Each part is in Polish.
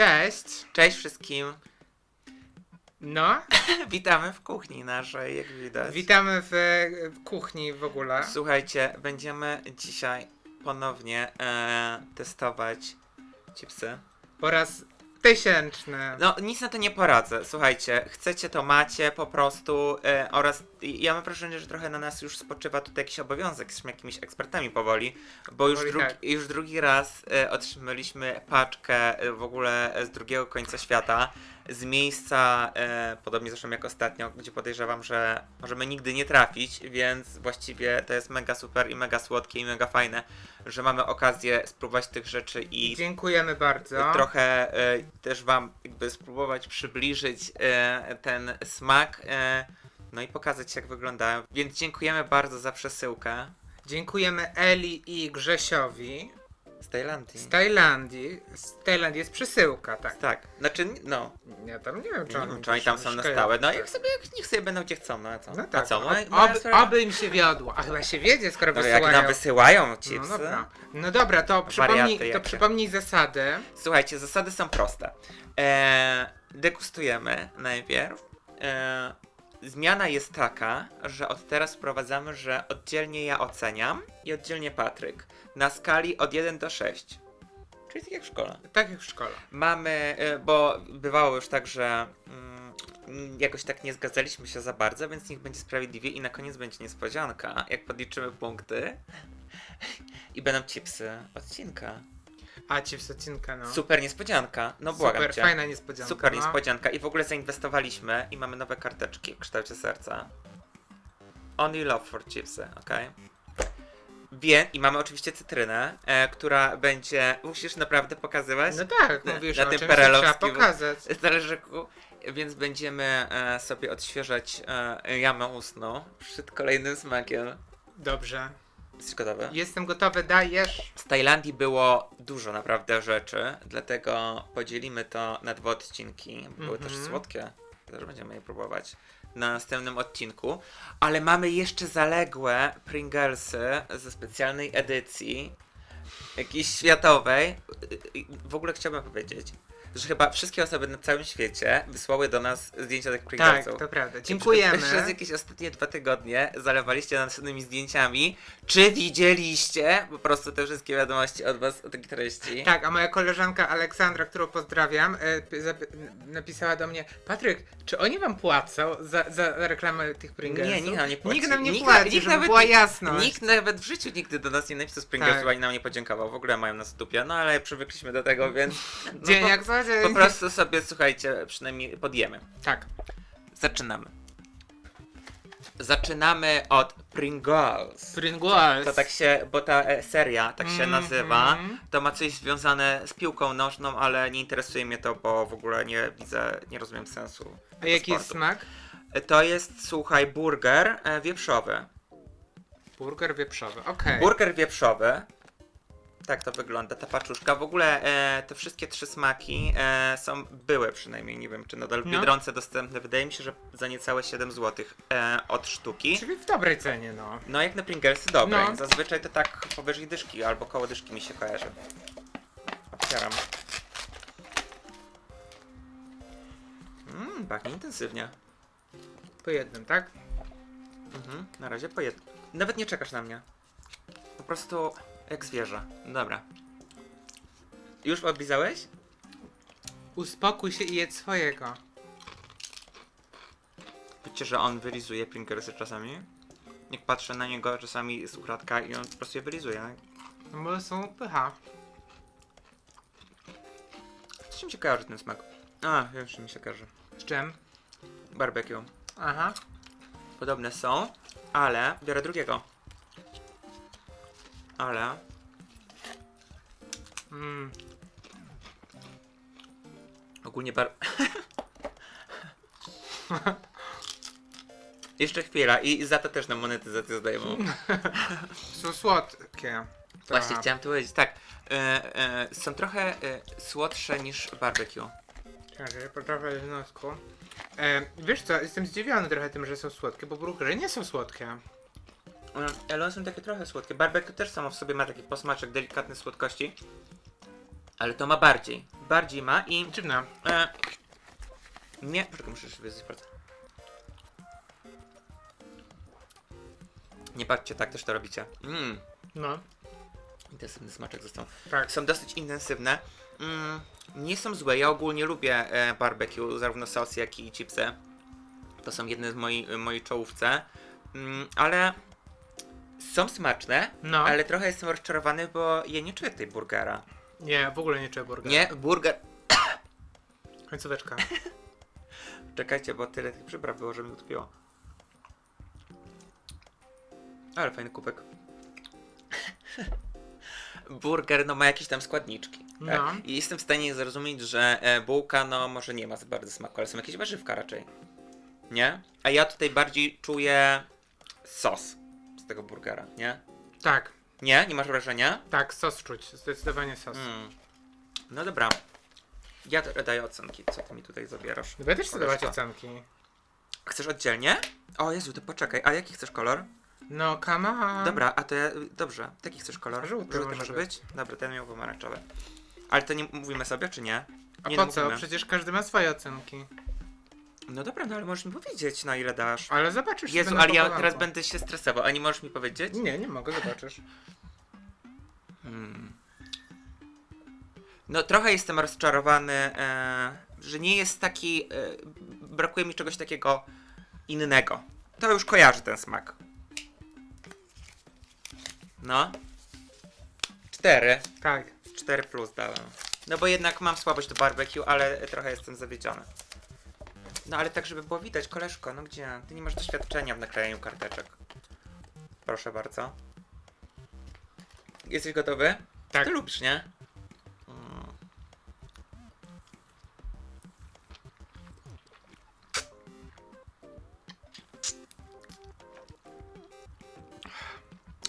Cześć. Cześć wszystkim. No, Witamy w kuchni naszej, jak widać. witamy w, w kuchni w ogóle. Słuchajcie, będziemy dzisiaj ponownie e, testować chipsy. Po raz tysięczny. No, nic na to nie poradzę. Słuchajcie, chcecie to macie po prostu e, oraz ja mam wrażenie, że trochę na nas już spoczywa tutaj jakiś obowiązek, jesteśmy jakimiś ekspertami powoli, bo już, Powoli drugi, tak. już drugi raz e, otrzymaliśmy paczkę e, w ogóle z drugiego końca świata, z miejsca, e, podobnie zresztą jak ostatnio, gdzie podejrzewam, że możemy nigdy nie trafić, więc właściwie to jest mega super i mega słodkie i mega fajne, że mamy okazję spróbować tych rzeczy i Dziękujemy bardzo. trochę e, też wam jakby spróbować przybliżyć e, ten smak, e, no i pokazać jak wyglądają. Więc dziękujemy bardzo za przesyłkę Dziękujemy Eli i Grzesiowi z Tajlandii. z Tajlandii. Z Tajlandii jest przesyłka, tak. tak, znaczy no, Ja tam nie wiem, czy nie oni, wiem, czy oni tam są na stałe. No tak. jak sobie, jak niech sobie będą gdzie chcą, no a co? No a tak, co? ob, Moja- moja oby, sprawa. oby im się wiodło. A chyba się wiedzie, skoro No, jak wysyłają. nam wysyłają no, chipsy. dobra. no dobra, to przypomnij, to jakie. przypomnij zasady. Słuchajcie, zasady są proste. E, degustujemy najpierw. E, zmiana jest taka, że od teraz wprowadzamy, że oddzielnie ja oceniam i oddzielnie Patryk. Na skali od 1 do 6. Czyli tak jak w szkole. Tak jak w szkole. Mamy, e, bo bywało już tak, że mm, jakoś tak nie zgadzaliśmy się za bardzo, więc niech będzie sprawiedliwie i na koniec będzie niespodzianka, jak podliczymy punkty. I będą chipsy odcinka. A ci w socinka, no. Super niespodzianka. No błagam Super, cię. fajna niespodzianka. Super no. niespodzianka i w ogóle zainwestowaliśmy i mamy nowe karteczki w kształcie serca. Only love for chipsy, ok? Wie, i mamy oczywiście cytrynę, e, która będzie. Musisz naprawdę pokazywać No tak, Na- mówisz na o tym czymś, co trzeba perelowskim- pokazać. talerzyku, więc będziemy e, sobie odświeżać e, jamę ustną przed kolejnym smakiem. Dobrze. Jesteś gotowy? Jestem gotowy, dajesz. Z Tajlandii było dużo naprawdę rzeczy, dlatego podzielimy to na dwa odcinki. Były też Mhm. słodkie, też będziemy je próbować na następnym odcinku. Ale mamy jeszcze zaległe Pringlesy ze specjalnej edycji, jakiejś światowej. W ogóle chciałbym powiedzieć, że chyba wszystkie osoby na całym świecie wysłały do nas zdjęcia tych Tak, Pringlesów. to prawda. I Dziękujemy. Przez, przez jakieś ostatnie dwa tygodnie zalewaliście nas następnymi zdjęciami. Czy widzieliście po prostu te wszystkie wiadomości od was, od treści? Tak, a moja koleżanka Aleksandra, którą pozdrawiam, e, napisała do mnie Patryk, czy oni wam płacą za, za reklamę tych Pringlesów? Nie, nikt nam nie płaci. Nikt nam nie Nikt- płaci, nikt nawet była jasność. Nikt nawet w życiu nigdy do nas nie napisał z Pringlesów, Tak. ani nam nie podziękował. W ogóle mają nas w dupie, no ale przywykliśmy do tego, więc no, Dzień jak za dzień. Po prostu sobie, słuchajcie, przynajmniej podjemy. Tak. Zaczynamy. Zaczynamy od Pringles. Pringles. To tak się, bo ta e, seria tak się Mhm. nazywa, to ma coś związane z piłką nożną, ale nie interesuje mnie to, bo w ogóle nie widzę, nie rozumiem sensu. A jaki jest sportu. smak? E, To jest, słuchaj, burger e, wieprzowy. Burger wieprzowy, okej. Burger wieprzowy. Tak to wygląda, ta paczuszka. W ogóle e, te wszystkie trzy smaki e, są, były przynajmniej, nie wiem czy nadal w No. Biedronce dostępne. Wydaje mi się, że za niecałe 7 zł e, od sztuki. Czyli w dobrej cenie, no. No jak na Pringlesy dobre. No. Zazwyczaj to tak powyżej dyszki albo koło dyszki mi się kojarzy. Otwieram. Mmm, pachnie intensywnie. Po jednym, tak? Mhm, na razie po jednym. Nawet nie czekasz na mnie. Po prostu jak zwierzę. Dobra. Już oblizałeś? Uspokój się i jedz swojego. Wiecie, że on wylizuje Pringlesy czasami? Jak patrzę na niego czasami z ukradka i on po prostu je wylizuje. tak? No bo są pycha. Co mi się kojarzy ten smak? A, już mi się kojarzy. Z czym? Barbecue. Aha. Podobne są, ale biorę drugiego. Ale Mm. ogólnie bar... Jeszcze chwila i za to też na monetyzację zdajemy. Są słodkie. Właśnie Trochę. chciałem tu powiedzieć, tak. E, e, są trochę e, słodsze niż barbecue. Czekaj, potrafię w nosku. E, wiesz co, jestem zdziwiony trochę tym, że są słodkie, bo burgery nie są słodkie. E, ale one są takie trochę słodkie. Barbecue też samo w sobie ma taki posmaczek delikatny słodkości. Ale to ma bardziej. bardziej ma i Dziwne. E, nie, poczekaj, muszę jeszcze wyjść palce. Nie patrzcie, tak też to robicie. Mmm, No, intensywny smaczek został. tak. Są dosyć intensywne. Mm, nie są złe, ja ogólnie lubię e, barbecue, zarówno sos, jak i chipsy. To są jedne z mojej, mojej czołówce. Mm, ale są smaczne, No. ale trochę jestem rozczarowany, bo ja nie czuję tej burgera. Nie, w ogóle nie czuję burgera. Nie, burger... Końcóweczka. Czekajcie, bo tyle tych przypraw było, że mi utopiło. Ale fajny kubek. Burger no ma jakieś tam składniczki. Tak? No. I jestem w stanie zrozumieć, że e, bułka no może nie ma za bardzo smaku, ale są jakieś warzywka raczej. Nie? A ja tutaj bardziej czuję sos z tego burgera, nie? Tak, Nie? Nie masz wrażenia? tak, sos czuć. Zdecydowanie sos. Mm. No dobra. Ja daję ocenki. Co ty mi tutaj zabierasz? No ja też chcę dawać Koleżko. ocenki. Chcesz oddzielnie? O Jezu, to poczekaj. A jaki chcesz kolor? No, come on. Dobra, a to ja. Dobrze. Jaki chcesz kolor? Żółty może może być. Dobra, ten miał pomarańczowy. Ale to nie mówimy sobie, czy nie? A nie po co? mówimy. Przecież każdy ma swoje ocenki. No dobra, no ale możesz mi powiedzieć, na ile dasz. Ale zobaczysz. Jezu, będę ale ja teraz będę się stresował, a nie możesz mi powiedzieć? Nie, nie mogę, zobaczysz. Hmm. No trochę jestem rozczarowany, e, że nie jest taki. E, brakuje mi czegoś takiego innego. To już kojarzy ten smak. No. Cztery. Tak. 4 plus dałem. No bo jednak mam słabość do barbecue, ale trochę jestem zawiedziony. No ale tak, żeby było widać, koleżko, no gdzie? Ty nie masz doświadczenia w naklejaniu karteczek. Proszę bardzo. Jesteś gotowy? Tak. Ty lubisz, nie? Mm.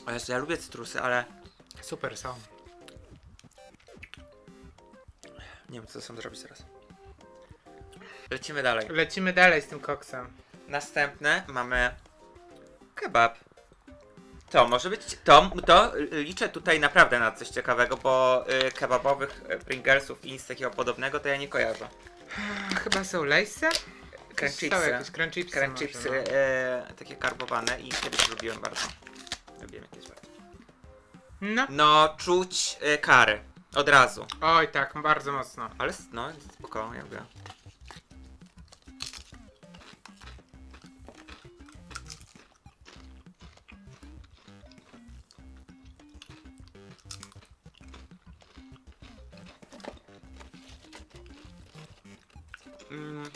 O Jezu, ja lubię cytrusy, ale Super są. nie wiem, co są zrobić teraz. Lecimy dalej. Lecimy dalej z tym koksem. Następne mamy kebab. To może być. To, to liczę tutaj naprawdę na coś ciekawego, bo y, kebabowych y, Pringlesów i nic takiego podobnego to ja nie kojarzę. Chyba są lejsy? Crunch Są chipsy. jakieś crunch chipsy. Crunch może, chipsy no. e, takie karbowane i kiedyś lubiłem bardzo. Lubiłem jakieś bardzo. No. No, czuć e, kary. Od razu. Oj, tak, bardzo mocno. Ale s- no, spoko, ja Mm,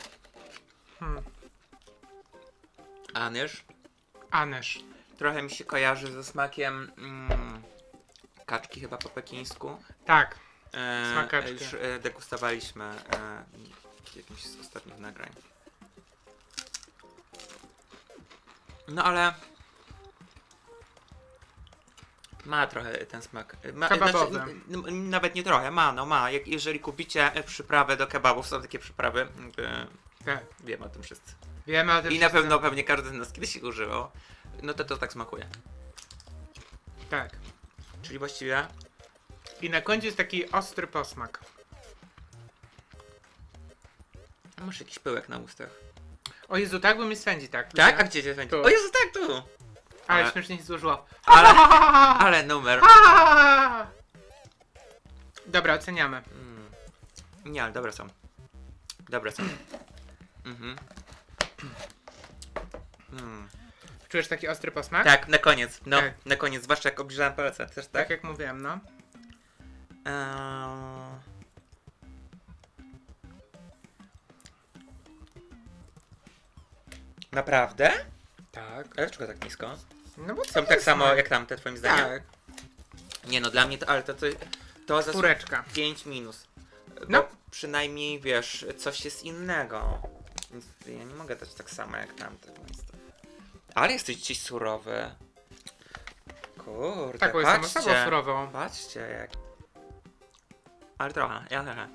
Hmm. anyż. Anyż. Trochę mi się kojarzy ze smakiem mm, kaczki chyba po pekińsku. Tak. E, Smak kaczki. Już e, degustowaliśmy e, w jakimś z ostatnich nagrań. No ale ma trochę ten smak. Ma, Kebabowy. n- n- nawet nie trochę, ma, no ma. Jak, jeżeli kupicie przyprawę do kebabów, są takie przyprawy, jakby, Tak. wiemy o tym wszyscy. Wiemy o tym I na wszyscy. pewno pewnie każdy z nas kiedyś ich używał. No to to tak smakuje. Tak. Czyli właściwie I na końcu jest taki ostry posmak. masz jakiś pyłek na ustach. O Jezu, tak bo mi swędzi, tak. Tak? A gdzie cię będzie? Tu. O Jezu, tak tu! Ale Ale- śmiesznie się złożyło. Ale, ale numer. Dobra, oceniamy. Mm. Nie, ale dobre są. Dobre są. Mhm. Mm. Czujesz taki ostry posmak? Tak, na koniec. No, na koniec, zwłaszcza jak obniżałem palce. Też Tak tak? jak mówiłem, no. Eee... Naprawdę? Tak. Ale dlaczego tak nisko? No bo to Są tak jest samo jak tamte, twoim zdaniem? Tak. Nie no, dla mnie to, ale to, to, to za Czwóreczka. 5 minus. No. przynajmniej wiesz, coś jest innego. Więc ja nie mogę dać tak samo jak tamte. Więc to... Ale jesteś dziś surowy. Kurde, Tak, bo jestem patrzcie. osobą surową. Patrzcie jak. Ale trochę, ja trochę.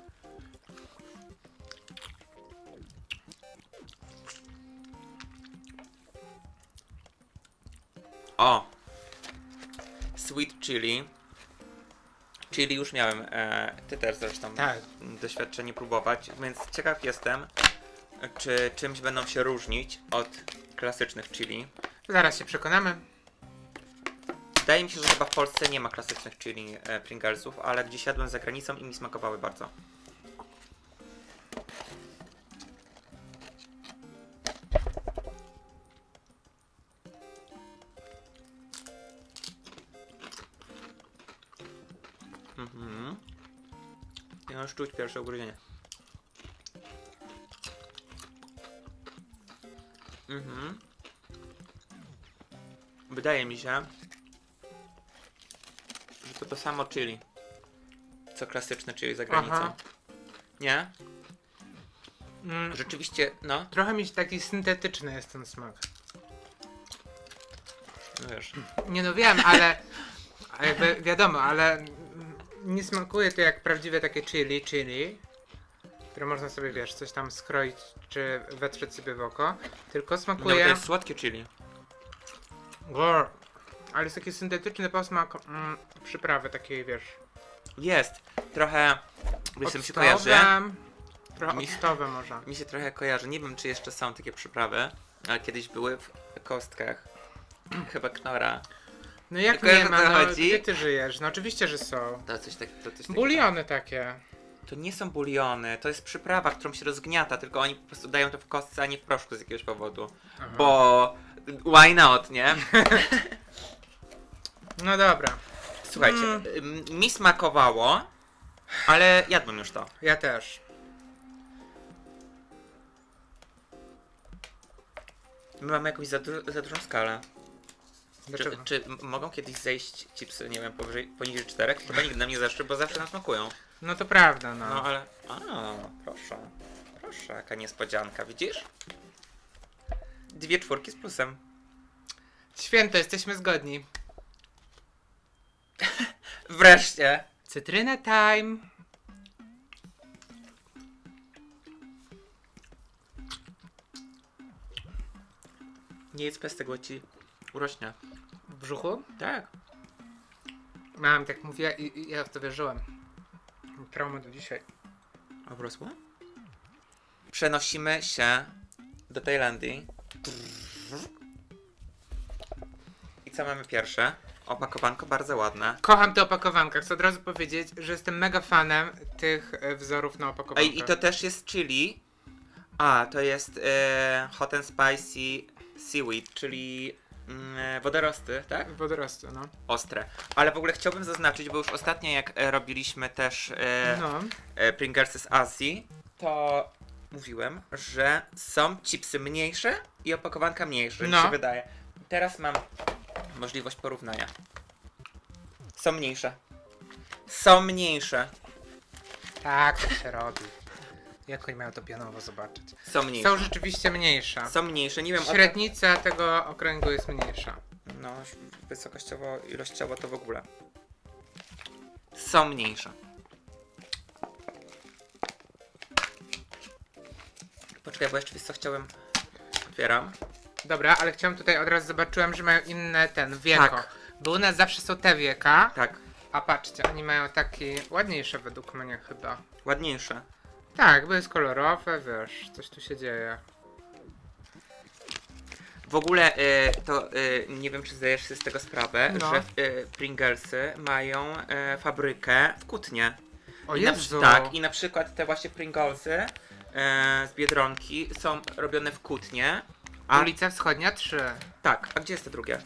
Sweet chili. Chili już miałem, e, ty też zresztą Tak. doświadczenie próbować, więc ciekaw jestem, czy czymś będą się różnić od klasycznych chili. Zaraz się przekonamy. Wydaje mi się, że chyba w Polsce nie ma klasycznych chili e, Pringlesów, ale gdzieś jadłem za granicą i mi smakowały bardzo. Ja już czuć pierwsze ugryzienie. Mhm. Wydaje mi się, że to to samo chili. Co klasyczne chili za granicą. Aha. Nie? Mm, Rzeczywiście, no, trochę mi taki syntetyczny jest ten smak. no wiesz. Nie no wiem, ale a jakby wiadomo, ale nie smakuje to jak prawdziwe takie chili, chili, które można sobie, wiesz, coś tam skroić czy wetrzeć sobie w oko, tylko No to smakuje... jest słodkie chili. Grr. Ale jest taki syntetyczny posmak mm, przyprawy takiej, wiesz, Jest. Trochę, wiesz, co mi się kojarzy. octowe, trochę Mi- octowe może. Mi się trochę kojarzy. Nie wiem, czy jeszcze są takie przyprawy, ale kiedyś były w kostkach. Chyba knora. No jak Kojarzysz, nie o ma, co no chodzi? gdzie ty żyjesz? No oczywiście, że są. To coś tak, to coś takiego. Buliony takie. To nie są buliony, to jest przyprawa, którą się rozgniata, tylko oni po prostu dają to w kostce, a nie w proszku z jakiegoś powodu. Aha. Bo why not, nie? No dobra, Słuchajcie, Mm. ym, mi smakowało, ale jadłem już to. ja też. My mamy jakąś za, du- za dużą skalę. Czy, Dlaczego? czy m- mogą kiedyś zejść chipsy, nie wiem, powyżej, poniżej czterech? Chyba nigdy nam nie zeszły, bo zawsze nam smakują. No to prawda, no. No ale... A, proszę. Proszę, jaka niespodzianka, widzisz? Dwie czwórki z plusem. Święto, jesteśmy zgodni. Wreszcie! Cytryna time. Nie jedz bez tego, ci urośnie. W brzuchu? Tak. Mam, tak mówię i, i ja w to wierzyłem. Trauma do dzisiaj. Obrosło? Przenosimy się do Tajlandii. I co mamy pierwsze? Opakowanko bardzo ładne. Kocham te opakowanka. Chcę od razu powiedzieć, że jestem mega fanem tych e, wzorów na opakowankach. Ej, i to też jest chili. A, to jest e, hot and spicy seaweed, czyli mm, wodorosty, tak? Wodorostu, no. Ostre. Ale w ogóle chciałbym zaznaczyć, bo już ostatnio jak e, robiliśmy też e, No. e, Pringlesy z Azji, to mówiłem, że są chipsy mniejsze i opakowanka mniejsze, mi No. się wydaje. Teraz mam możliwość porównania. Są mniejsze. Są mniejsze. Tak, to się robi. Jak oni mają to pionowo zobaczyć. Są mniejsze. Są rzeczywiście mniejsze. Są mniejsze. Nie wiem, o Średnica tego okręgu jest mniejsza. No, wysokościowo, ilościowo to w ogóle. Są mniejsze. Poczekaj, bo jeszcze wiesz co chciałem... Otwieram. Dobra, ale chciałem tutaj od razu zobaczyłem, że mają inne ten wieko. Tak. Bo u nas zawsze są te wieka, Tak, a patrzcie, oni mają takie ładniejsze według mnie chyba. ładniejsze. Tak, bo jest kolorowe, wiesz, coś tu się dzieje. W ogóle y, to y, nie wiem, czy zdajesz sobie z tego sprawę, No. że y, Pringlesy mają y, fabrykę w Kutnie. O I na, Jezu! przy- tak, i na przykład te właśnie Pringlesy y, z Biedronki są robione w Kutnie. A Ulica Wschodnia 3. Tak, a gdzie jest te drugie?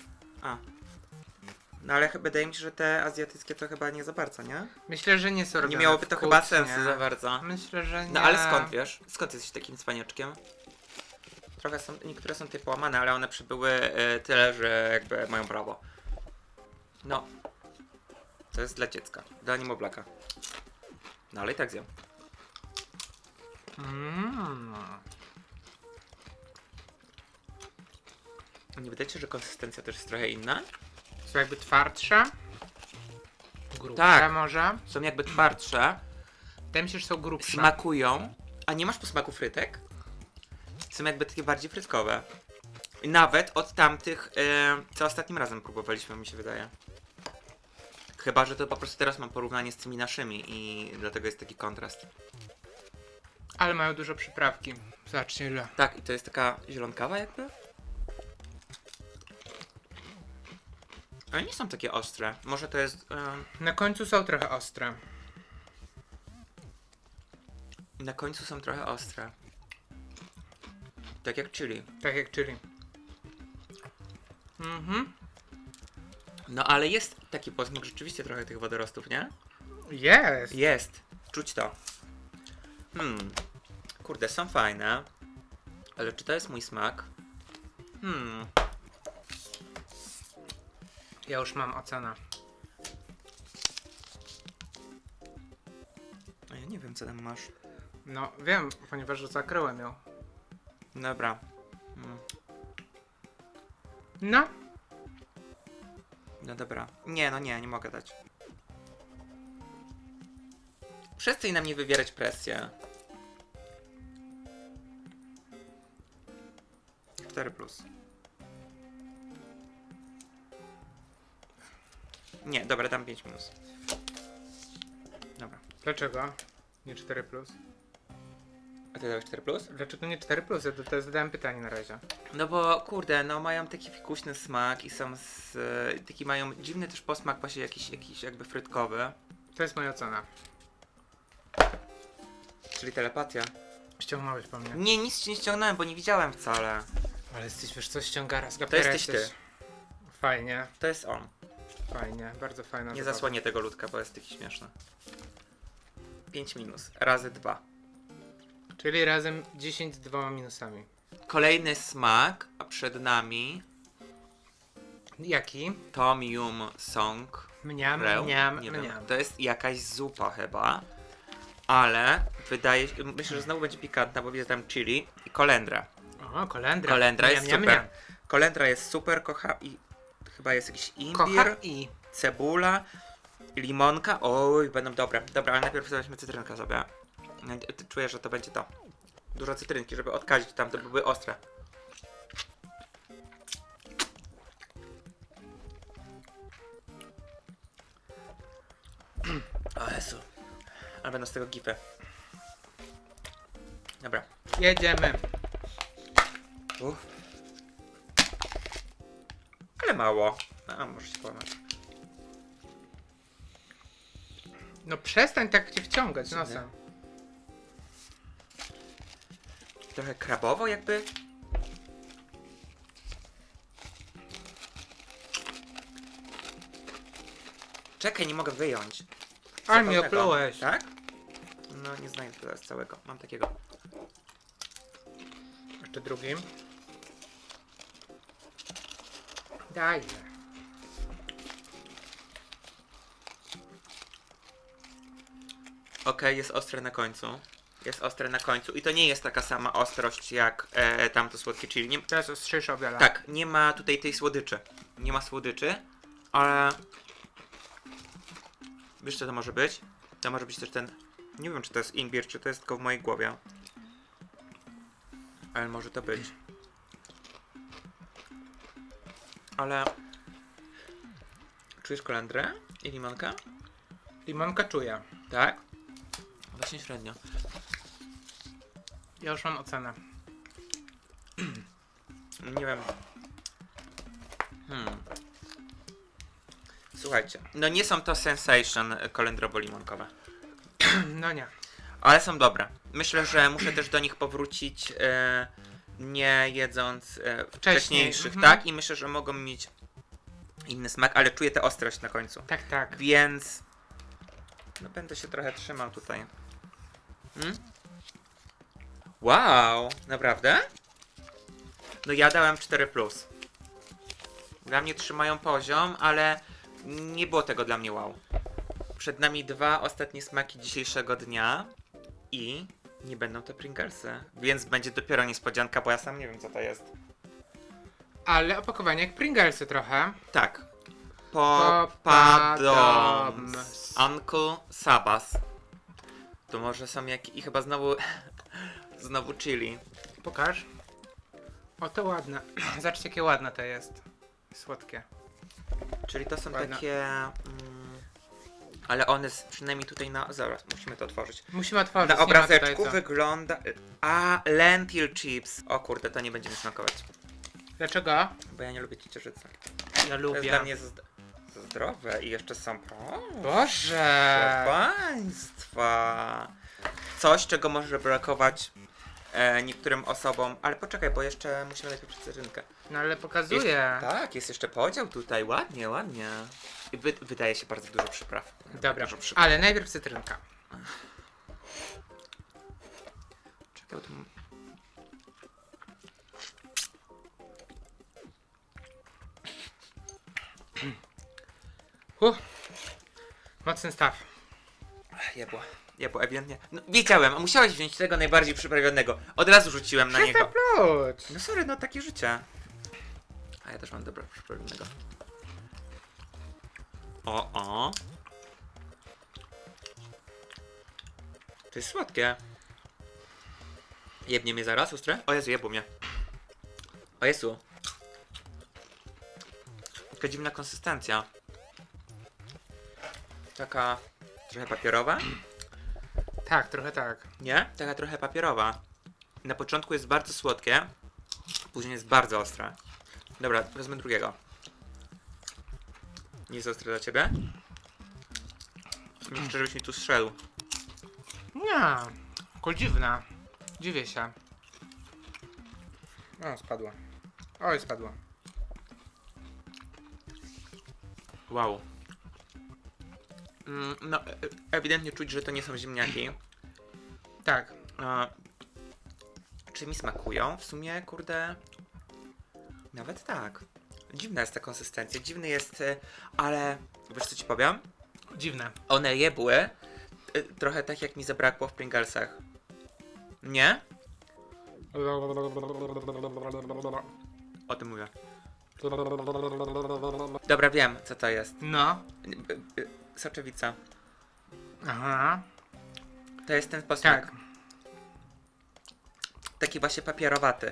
A. No ale chyba wydaje mi się, że te azjatyckie to chyba nie za bardzo, nie? Myślę, że nie są robione Nie miałoby w to chyba sensu za bardzo. Myślę, że nie. No ale skąd wiesz? Skąd jesteś takim cwaniaczkiem? Trochę są, niektóre są tutaj połamane, ale one przybyły e, tyle, że jakby mają prawo. No. To jest dla dziecka, dla niemowlaka. No ale i tak zjem. Mm. Nie wydaje ci się, że konsystencja też jest trochę inna? Są jakby twardsze. Grubsze Tak. może. Są jakby twardsze, Wydaje mi się, że są grubsze. smakują, a nie masz posmaku frytek? Są jakby takie bardziej frytkowe. I nawet od tamtych, e, co ostatnim razem próbowaliśmy, mi się wydaje. Chyba, że to po prostu teraz mam porównanie z tymi naszymi i dlatego jest taki kontrast. Ale mają dużo przyprawki. Zobaczcie ile. Tak, i to jest taka zielonkawa jakby? Ale nie są takie ostre. Może to jest... Na końcu są trochę ostre. na końcu są trochę ostre. Tak jak chili. Tak jak chili. Mhm. No ale jest taki posmak rzeczywiście trochę tych wodorostów, nie? Jest. Jest. Czuć to. Hmm. Kurde, są fajne. Ale czy to jest mój smak? Hmm. Ja już mam ocenę. A ja nie wiem, co tam masz. No wiem, ponieważ zakryłem ją. Dobra. Mm. No. No dobra. Nie, no nie, nie mogę dać. Przestań na mnie wywierać presję. 4 plus. Nie, dobra, dam 5 minus. Dobra. Dlaczego? Nie 4 plus. A ty dałeś 4 plus? Dlaczego nie 4 plus? Ja to, to zadałem pytanie na razie. No bo kurde, no mają taki fikuśny smak i są z, e, taki mają dziwny też posmak właśnie jakiś, jakiś jakby frytkowy. To jest moja ocena. Czyli telepatia. Ściągnąłeś po mnie. Nie, nic ci nie ściągnąłem, bo nie widziałem wcale. Ale jesteś, wiesz co, ściąga raz. To jesteś ty. Fajnie, To jest on. Fajnie, bardzo fajna Nie zabawa. zasłonię tego ludka, bo jest taki śmieszny. 5 minus, razy 2. Czyli razem 10 z dwoma minusami. Kolejny smak, a przed nami Jaki? Tom Yum Song. Mniam, Reł? mniam, nie mniam. wiem. To jest jakaś zupa chyba. Ale wydaje się, myślę, że znowu będzie pikantna, bo widzę tam chili i kolendra. O, kolendra. Kolendra Mniam, jest mniam, super. mniam. Kolendra jest super, kocha i chyba jest jakiś imbir, i. cebula, limonka. Oj, będą dobre. Dobra, ale najpierw weźmy cytrynkę sobie. Czuję, że to będzie to. Dużo cytrynki, żeby odkazić tam, to były ostre. O Jezu. Ale będą z tego gipy. Dobra. Jedziemy. Uff. Mało. A, może się połamać. No przestań tak cię wciągać nosem. Trochę krabowo jakby. Czekaj, nie mogę wyjąć. Ale mnie Zapalnego. oplułeś. Tak? No nie znajdę teraz całego. Mam takiego. Jeszcze drugim. Daj. Okej, jest ostre na końcu. Jest ostre na końcu. I to nie jest taka sama ostrość jak e, tamto słodkie chili. Nie, Teraz ostrzejsza o wiele. Tak, nie ma tutaj tej słodyczy. Nie ma słodyczy, ale. Wiesz, co to może być? To może być też ten. Nie wiem, czy to jest imbir, czy to jest tylko w mojej głowie. Ale może to być. Ale. Czujesz kolendrę i limonka? Limonka czuję. Tak? Właśnie średnio. Ja już mam ocenę. Nie wiem. Hmm. Słuchajcie, no nie są to sensation kolendrowo-limonkowe. No nie. Ale są dobre. Myślę, że muszę też do nich powrócić e, nie jedząc e, wcześniejszych, mhm. tak? I myślę, że mogą mieć inny smak, ale czuję tę ostrość na końcu. Tak, tak. Więc no będę się trochę trzymał tutaj. Hmm? Wow, naprawdę? No ja dałem 4 plus. Dla mnie trzymają poziom, ale nie było tego dla mnie wow. Przed nami dwa ostatnie smaki dzisiejszego dnia i nie będą to Pringlesy, więc będzie dopiero niespodzianka, bo ja sam nie wiem co to jest. Ale opakowanie jak Pringlesy trochę. Tak. Popadoms. Popadoms. Uncle Sabas. To może są jak... i chyba znowu... znowu chili. Pokaż. O, to ładne. Zobaczcie, jakie ładne to jest. Słodkie. Czyli to są Ładne. takie... Mm, Ale one z, przynajmniej tutaj na... Zaraz, musimy to otworzyć. Musimy otworzyć. Na tutaj obrazeczku co. wygląda... A, lentil chips. O kurde, to nie będzie mi smakować. Dlaczego? Bo ja nie lubię ciecierzycy. Ja To jest lubię. dla mnie za, za zdrowe i jeszcze są... O, Boże! Proszę Państwa. Coś, czego może brakować e, niektórym osobom. Ale poczekaj, bo jeszcze musimy najpierw cytrynkę. No ale pokazuję. tak, jest jeszcze podział tutaj. Ładnie, ładnie. Wy, wydaje się bardzo dużo przypraw. Dobra, Dużo przypraw. ale najpierw cytrynka. Czekaj, bo tu... Huh. Mocny staw. Jebło. Jebło, ewidentnie. No, wiedziałem, a musiałeś wziąć tego najbardziej przyprawionego. Od razu rzuciłem na niego. Przestań No sorry, no takie życie. A ja też mam dobra przyprawionego. O, o. To jest słodkie. Jebnie mnie zaraz, ostre? O Jezu, jebło mnie. O Jezu. Taka dziwna konsystencja. Taka trochę papierowa? Tak, trochę tak. Nie? Taka trochę papierowa. Na początku jest bardzo słodkie, później jest bardzo ostre. Dobra, wezmę drugiego. Nie jest ostre dla ciebie? Chcę, żebyś mi tu strzelił. Nie. Kul dziwna. Dziwię się. O, spadło. Oj, spadło. Wow. Mm, no, e- ewidentnie czuć, że to nie są ziemniaki. Tak. Czy mi smakują? W sumie, kurde. Nawet tak. Dziwna jest ta konsystencja, dziwny jest, e, ale wiesz co ci powiem? Dziwne. One jebły e, trochę tak jak mi zabrakło w Pringlesach. Nie? O tym mówię. Dobra, wiem co to jest. No. Soczewica. Aha. To jest ten posmak. Tak. Taki właśnie papierowaty.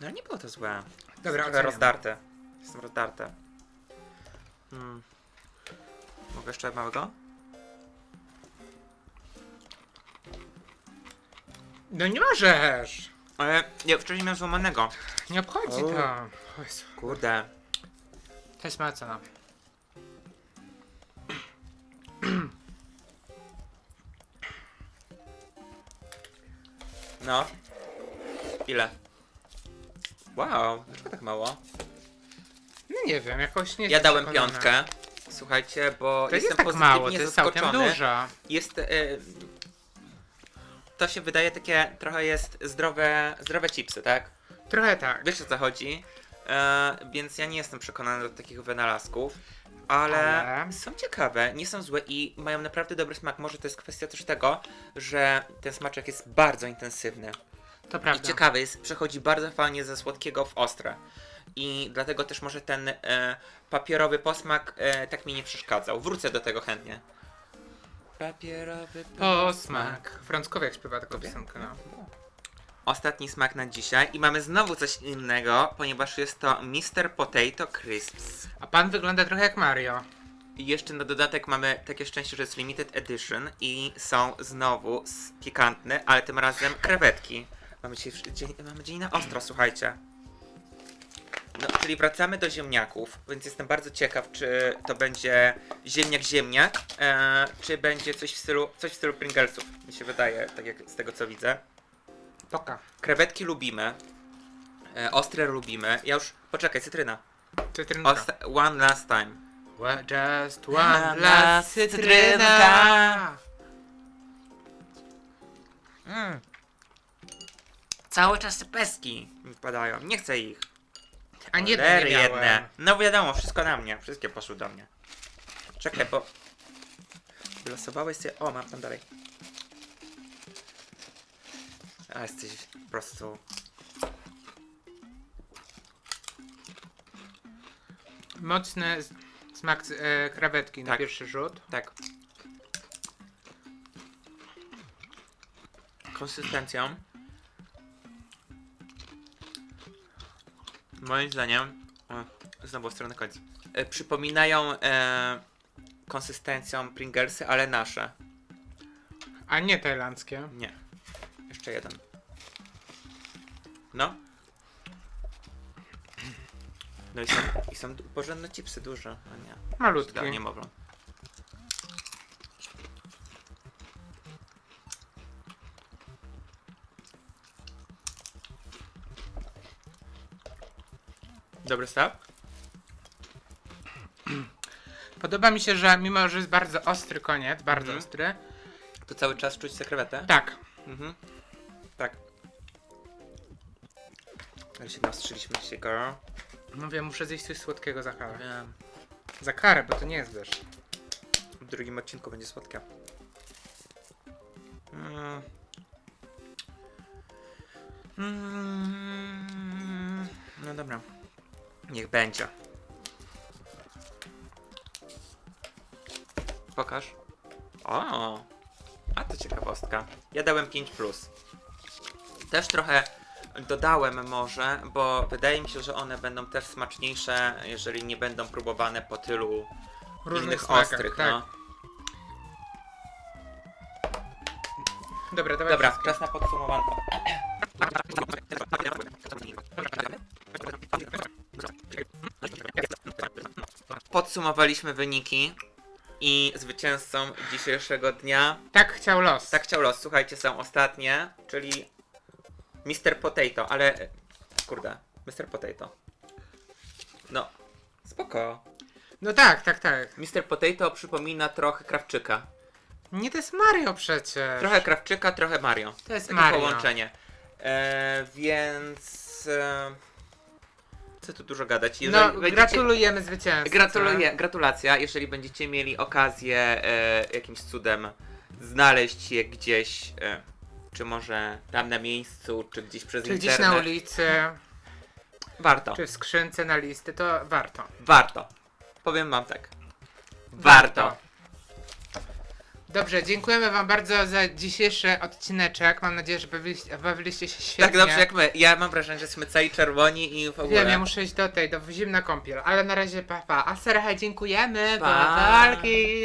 No nie było to złe. Dobra, oceniam. rozdarte. Jestem rozdarte. Hmm. Mogę jeszcze małego? No nie możesz. Ale nie, wcześniej miałem złamanego. Nie obchodzi O. to. O Jezu. Kurde. To jest moja cena. No. Ile? Wow, dlaczego tak mało? No nie wiem, jakoś nie Ja jestem dałem przekonana. piątkę. Słuchajcie, bo To jestem jest tak mało, to pozytywnie jest całkiem zaskoczony. dużo. Jest. E, to się wydaje takie, trochę jest zdrowe, zdrowe chipsy, tak? Trochę tak. Wiesz o co chodzi? E, więc ja nie jestem przekonany do takich wynalazków. Ale, Ale- są ciekawe, nie są złe i mają naprawdę dobry smak. Może to jest kwestia też tego, że ten smaczek jest bardzo intensywny. To I prawda. ciekawy jest, przechodzi bardzo fajnie ze słodkiego w ostre. I dlatego też może ten e, papierowy posmak e, tak mi nie przeszkadzał. Wrócę do tego chętnie. Papierowy Posmak. Frąckowiak śpiewa taką piosenkę, no. Ostatni smak na dzisiaj i mamy znowu coś innego, ponieważ jest to Mr. Potato Crisps. A pan wygląda trochę jak Mario. I jeszcze na dodatek mamy takie szczęście, że jest limited edition i są znowu s- pikantne, ale tym razem krewetki. Mamy dzisiaj dzień, mamy dzień na ostro, słuchajcie. No, czyli wracamy do ziemniaków, więc jestem bardzo ciekaw, czy to będzie ziemniak-ziemniak, e, czy będzie coś w stylu, coś w stylu Pringlesów, mi się wydaje, tak jak z tego co widzę. Poka. Krewetki lubimy, e, ostre lubimy, ja już, poczekaj, cytryna. Cytrynka. Osta- one last time. Just One last cytrynka. Mm. Cały czas te peski mi wpadają. Nie chcę ich. A nie Cholery jedne. No wiadomo, wszystko na mnie. Wszystkie poszły do mnie. Czekaj, bo... Wylosowałeś sobie... O, mam tam dalej. A jesteś po prostu... Mocny smak e, krewetki na Tak. pierwszy rzut. Tak. Konsystencją. Moim zdaniem... O, znowu w stronę końca. e, przypominają e, konsystencją Pringlesy, ale nasze. A nie tajlandzkie. Nie. Jeszcze jeden. No. No i są, i są du- chipsy duże, a nie. Malutkie. Dla. Dobry staw? Podoba mi się, że mimo, że jest bardzo ostry koniec, bardzo Mhm. ostry. Tu cały czas czuć tę krewetę? Tak. Mhm. Tak. Ale się nastrzyliśmy się, girl. Mówię, muszę zjeść coś słodkiego za karę. Wiem. Za karę, bo to nie jest wiesz. W drugim odcinku będzie słodka. Mm. Mm. No dobra. Niech będzie. Pokaż. O, a to ciekawostka. Ja dałem 5. Plus. Też trochę dodałem może, bo wydaje mi się, że one będą też smaczniejsze, jeżeli nie będą próbowane po tylu Różnych innych smakach, ostrych, tak. no. Dobra, dawaj. Dobra, wszystkie. czas na podsumowanko. Podsumowaliśmy wyniki i zwycięzcą dzisiejszego dnia, Tak chciał los. tak chciał los, słuchajcie, są ostatnie, czyli Mr. Potato, ale kurde, Mr. Potato. No, spoko. No tak, tak, tak. Mr. Potato przypomina trochę Krawczyka. Nie to jest Mario przecież. Trochę Krawczyka, trochę Mario. To jest Takie Mario. połączenie. E, więc. E, co tu dużo gadać? No, będziecie- gratulujemy zwycięzcy. Gratuluję, gratulacja. Jeżeli będziecie mieli okazję e, jakimś cudem znaleźć je gdzieś, e, czy może tam na miejscu, czy gdzieś przez Czy gdzieś internet. na ulicy, Warto. czy w skrzynce na listy, to warto. Warto. Powiem wam tak. Warto. Dobrze, dziękujemy wam bardzo za dzisiejszy odcineczek. Mam nadzieję, że bawiliście, bawiliście się świetnie. Tak dobrze jak my. Ja mam wrażenie, że jesteśmy cali czerwoni i w ogóle. Wiem, ja muszę iść do tej, do zimna kąpiel, ale na razie pa, pa. A Serha, dziękujemy. Pa. Walki.